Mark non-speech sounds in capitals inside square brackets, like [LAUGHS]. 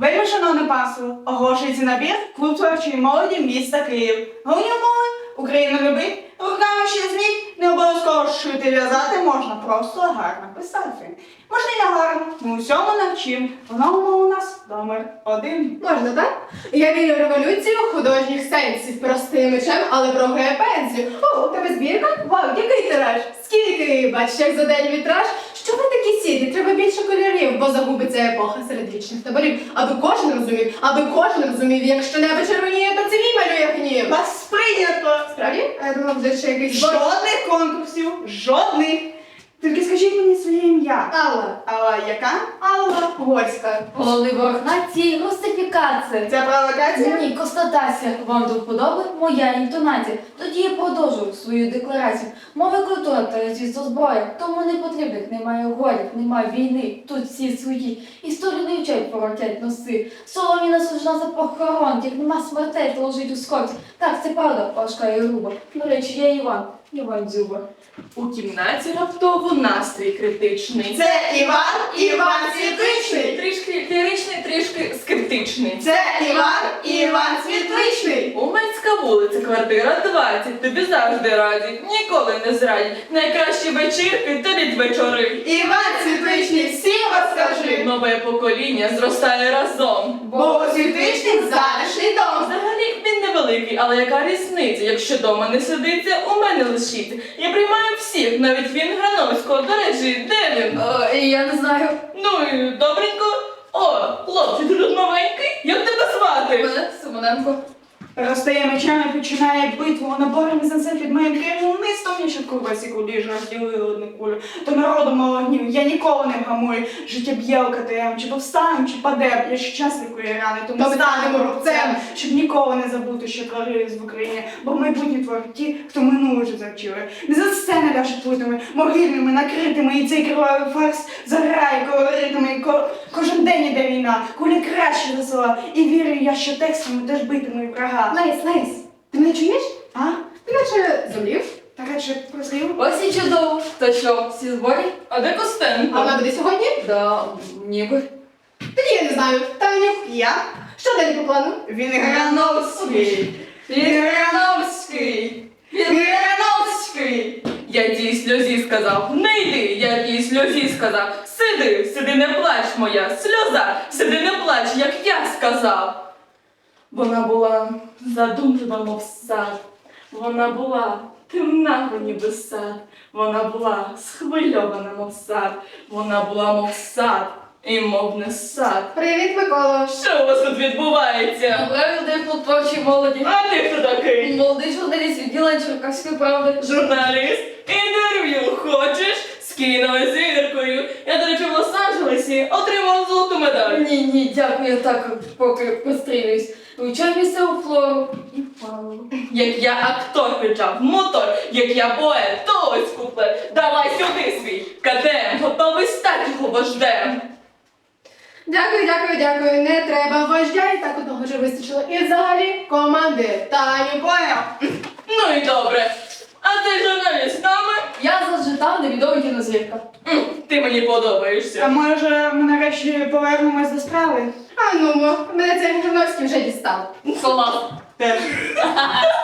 Вельми шановне панство, оголошується набір клуб творчої молоді міста Київ. Головні умови Україна любить, руками ще зміть, не обов'язково шити в'язати, можна просто гарно писати. Можна й не гарно, ми усьому навчим. Воно у нас номер один. Можна, так? Я вірю в революцію художніх сенсів, простим мечем, але програє пенсію. О, у тебе збірка? Вау, який тираж? Скільки? Бачиш, як за день вітраж? Що ви такі сірі? Треба більше кольорів, загубиться епоха серед вічних таборів. Аби кожен розумів, аби кожен розумів, якщо небо червоніє, то це мій малює гнів. Вас прийнято! Справді? А я думав, буде ще якийсь. Жодних конкурсів, жодних. Тільки скажіть мені своє ім'я. Алла. А яка? Алла Горська. Головний ворог нації русифікація. Це провокація? Ні, констатація. Вам до вподоби моя інтонація. Тоді я продовжую свою декларацію. Мова і культура та звісно зброя. Тому не потрібних немає горів, немає війни. Тут всі свої. Історію не вчать воротять носи. Соломіна служна за похорон, як нема смертей, то лежить у скорці. Так, це правда, важка і груба. До речі, я Іван. Іван Дзюба. У кімнаті раптово настрій критичний. Це Іван Іван Світличний. Трішки ліричний, трішки скептичний. Це Іван Іван Світличний. Умецька вулиця, квартира 20. Тобі завжди раді, ніколи не зрадять. Найкращі вечірки та вечори. Іван Світличний, всім розкажи. Нове покоління зростає разом. Бо у Світличних затишний дом. Невеликий, але яка різниця? Якщо дома не сидиться, у мене лишиться. Я приймаю всіх, навіть він Грановського. До речі, де він? О, я не знаю. Ну і добренько. О, хлопчик, ти тут новенький? Як тебе звати? Мене Симоненко. Розстає мечами, починає битву наборами за це під моїм керівництвом. Я ще курвасі кулі ж розділили одну кулю. То народу мого гнів я ніколи не вгамую. Життя б'є КТМ, чи повстанем, чи падем. Я ще час лікує рани, То ми станемо станемо рубцем, щоб ніколи не забути, що творились в Україні. Бо майбутні творять ті, хто минуле вже завчили. Не за сцени даже плитами, могильними, накритими, і цей кривавий фарс заграє колоритами. І ко- кожен день іде війна, кулі краще за села. І вірю я, що текстами теж битимуть врага. Лейс, Лейс, ти мене чуєш? А? Ти наче зумів? Так, а чи прозрів? Ось і чудово. То що, всі зборі? А де А вона буде сьогодні? Да, ніби. Тоді я не знаю. Таню, Я? що далі по плану? Він Грановський. Він Грановський. Він Грановський. Я тій сльозі сказав, не йди, я тій сльозі сказав. Сиди, сиди, не плач, моя сльоза, сиди, не плач, як я сказав. Вона була задумлива, мов сад. Вона була темна, ніби сад. Вона була схвильована, мов сад. Вона була, мов сад, і мов не сад. Привіт, Миколо. Що у вас тут відбувається? Правильно, де клуб молоді. А ти хто такий? Молодий журналіст відділення Черкаської правди. Журналіст, інтерв'ю хочеш з кінозіркою. Я, до речі, в Лос-Анджелесі отримав золоту. Ні, ні, дякую, я так поки пострілююсь. Вивчав місцеву флору і фауну. Як я актор кричав, мотор, як я поет, то ось куплет. Давай сюди свій кадем, готовий стати його вождем. Дякую, дякую, дякую. Не треба вождя, і так одного вже вистачило. І взагалі команди. Таню, Поняв? Ну і добре. А ти журналіст з нами? Я зажитав невідомий кінозірка. Мені А подобаєшся. може ми нарешті повернемось до справи? а ну, мене цей Грановський вже дістав. Клас. Теж. [LAUGHS]